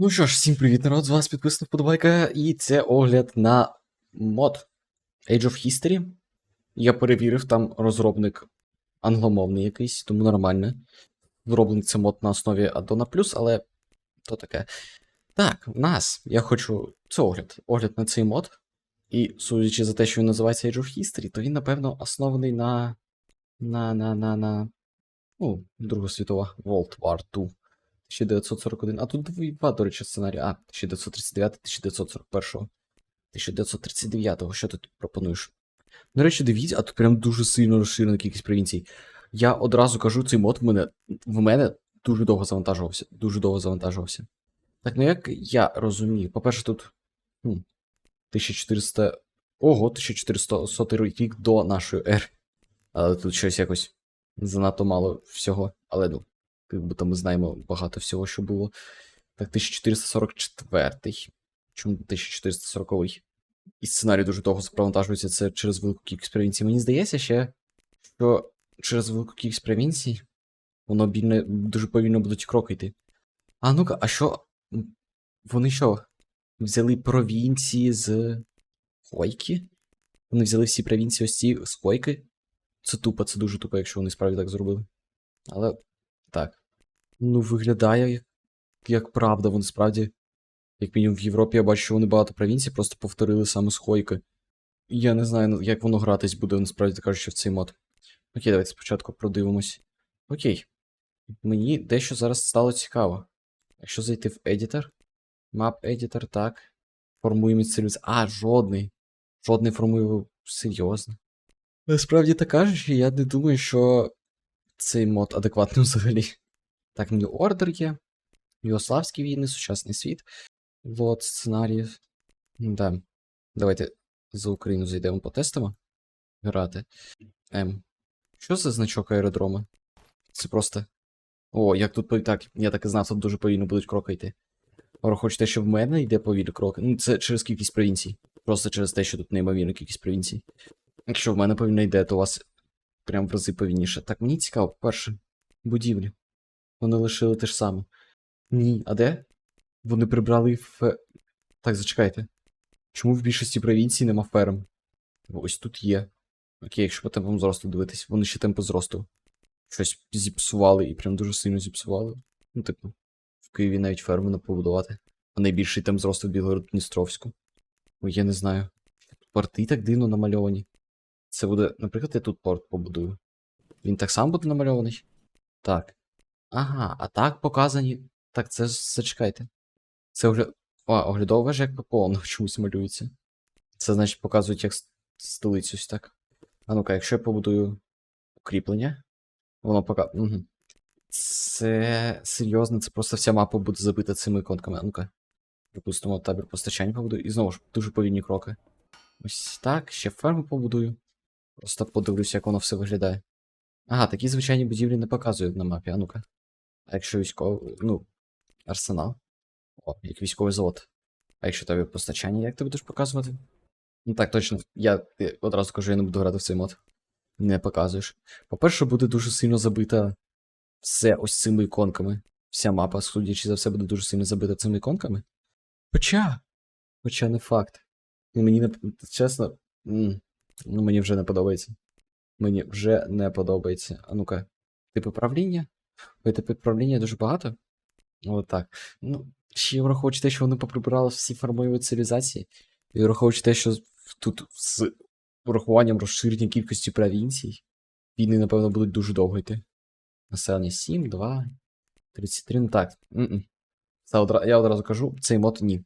Ну що ж, всім привіт, народ, з вас підписана вподобайка, і це огляд на мод Age of History. Я перевірив, там розробник англомовний якийсь, тому нормально. Зроблений це мод на основі Addona+, але то таке. Так, в нас, я хочу. Це огляд. Огляд на цей мод. І судячи за те, що він називається Age of History, то він, напевно, оснований на. на. на. на. на. Ну, Друга світова World War II. 1941. А тут два, до речі, сценарії. А, 1939, 1941. 1939. Що ти тут пропонуєш? До речі, дивіться, а тут прям дуже сильно розширена кількість провінцій. Я одразу кажу, цей мод в мене в мене дуже довго завантажувався. Дуже довго завантажувався. Так, ну як я розумію, по-перше, тут. хм, 1400. Ого, 1400 рік до нашої ери. Але тут щось якось занадто мало всього. Але ну, як будто ми знаємо багато всього, що було. Так, 1444. Чому 1440? -й? І сценарій дуже довго завантажується це через велику кількість провінцій. Мені здається ще, що через велику кількість провінцій воно більне, дуже повільно будуть кроки йти. А ну-ка, а що? Вони що? Взяли провінції з Хойки? Вони взяли всі провінції ось ці з Хойки? Це тупо, це дуже тупо, якщо вони справді так зробили. Але так. Ну, виглядає як, як правда, вони справді. Як мінімум в Європі я бачу, що вони багато провінцій просто повторили саме з Хойки. Я не знаю, як воно гратись буде, насправді кажучи, в цей мод. Окей, давайте спочатку продивимось. Окей. Мені дещо зараз стало цікаво. Якщо зайти в Editor, Map Editor, так. Формуємо сервіс. А, жодний. Жодний формує серйозно. Насправді так кажучи, я не думаю, що цей мод адекватний взагалі. Так, New Order є. Югославські війни, сучасний світ. Вот сценарії. Да. Давайте за Україну зайдемо потестимо. Грати. Ем. Що за значок аеродрома? Це просто. О, як тут так, я так і знав, тут дуже повільно будуть кроки йти. Враховуючи те, що в мене йде повільно кроки. Ну, це через кількість провінцій. Просто через те, що тут неймовірна кількість провінцій. Якщо в мене повільно йде, то у вас прям в рази повільніше. Так, мені цікаво, перше, будівлі. Вони лишили те ж саме. Ні, а де? Вони прибрали в. Так, зачекайте. Чому в більшості провінцій нема ферм? Ось тут є. Окей, якщо по темпам зросту дивитись, вони ще темпи зросту. Щось зіпсували і прям дуже сильно зіпсували. Ну, типу, в Києві навіть ферми не побудувати. А найбільший темп зросту в Білгород-Дністровську. Ой, я не знаю. Порти так дивно намальовані. Це буде, наприклад, я тут порт побудую. Він так само буде намальований? Так. Ага, а так показані. Так, це ж зачекайте. Це огляд. А, оглядова вежа як ППО, ну чомусь малюється. Це значить показують як столицю ось так. А ну-ка, якщо я побудую укріплення, воно пока. Угу. Це серйозно, це просто вся мапа буде забита цими іконками. А ну-ка. Припустимо, табір постачання побудую. І знову ж дуже повільні кроки. Ось так, ще ферму побудую. Просто подивлюся, як воно все виглядає. Ага, такі звичайні будівлі не показують на мапі, а ну-ка. А якщо військовий. Ну, арсенал. О, як військовий завод. А якщо тобі постачання, як ти будеш показувати? Ну так, точно. Я одразу кажу, я не буду грати в цей мод. Не показуєш. По-перше, буде дуже сильно забита все ось цими іконками. Вся мапа, судячи за все, буде дуже сильно забита цими іконками. Хоча. Хоча не факт. Ну, мені не чесно. Ну, мені вже не подобається. Мені вже не подобається. А ну-ка. Типи правління? Типи дуже багато. От так. Ну, ще враховуючи те, що вони поприбирали всі формові цивілізації, і враховуючи те, що тут з урахуванням розширення кількості провінцій, війни, напевно, будуть дуже довго йти. Населення 7, 2, 33. Ну так. Це одра... Я одразу кажу, цей мод ні.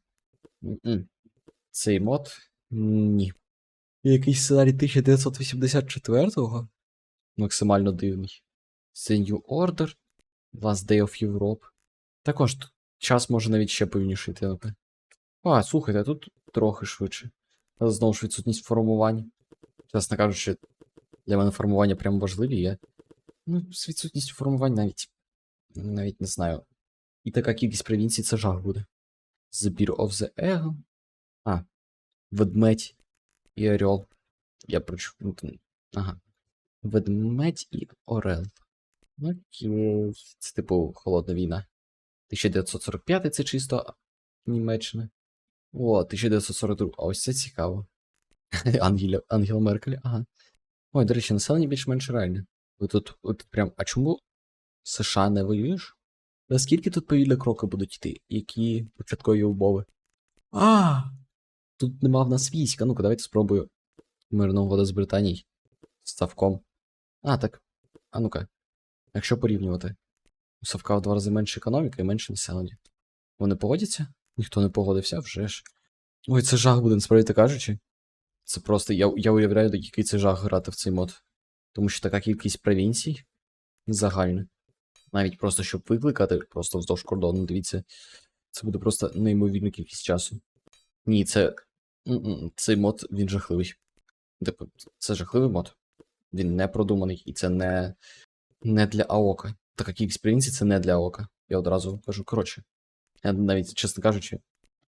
М-м. Цей мод ні. Якийсь сценарій 1984-го? Максимально дивний. Це New Order. Last Day of Europe. Також час може навіть ще повільніше йти. А, слухайте, тут трохи швидше. Але знову ж відсутність формування. Чесно кажучи, для мене формування прям важливі є. Ну, з відсутністю формувань навіть. Навіть не знаю. І така кількість провінцій це жах буде. The Beer of the Ego. А. Ведмедь і Орел. Я прочу. ну, Ага. Ведмедь і Орел. Окей. Це типу холодна війна. 1945 це чисто Німеччина. О, 1942. А ось це цікаво. Ангеля, Ангела Меркель, ага. Ой, до речі, населення більш-менш реальне. Ви тут, тут прям. А чому США не воюєш? Наскільки тут повільно кроки будуть йти? Які початкові умови? А! Тут нема в нас війська. Ну-ка, давайте спробую мирну угоду з Британією. Ставком. А, так. А ну-ка. Якщо порівнювати. У Савка в два рази менше економіка і менше населення. Вони погодяться? Ніхто не погодився, вже ж. Ой, це жах буде, насправді кажучи. Це просто. Я, я уявляю, який це жах грати в цей мод. Тому що така кількість провінцій загальна. Навіть просто щоб викликати, просто вздовж кордону, дивіться. Це буде просто неймовірна кількість часу. Ні, це. Цей мод, він жахливий. Типу, це жахливий мод. Він не продуманий, і це не, не для АОКа. Така кількість провінцій це не для АОКа. Я одразу кажу, коротше. Я навіть, чесно кажучи,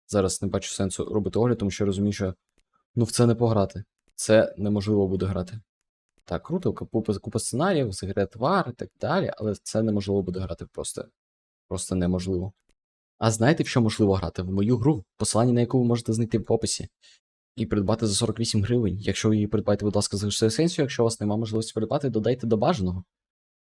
зараз не бачу сенсу робити огляд, тому що розумію, що ну в це не пограти. Це неможливо буде грати. Так, круто, купа, купа сценаріїв, War і так далі, але це неможливо буде грати просто. Просто неможливо. А знаєте, в що можливо грати? В мою гру, посилання на яку ви можете знайти в описі. І придбати за 48 гривень. Якщо ви її придбаєте, будь ласка, за сенсію, якщо у вас немає можливості придбати, додайте до бажаного.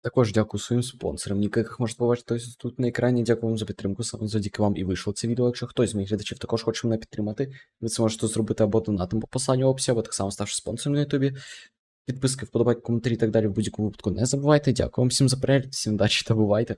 Також дякую своїм спонсорам, яких можете побачити ось тут на екрані. Дякую вам за підтримку. Саме завдяки вам і вийшло це відео. Якщо хтось з моїх глядачів також хоче мене підтримати, ви це можете зробити або донатом по посланню описі, або так само ставши спонсором на ютубі. Підписки, вподобайки, коментарі і так далі в будь-якому випадку не забувайте. Дякую вам всім за перегляд, всім удачі та бувайте.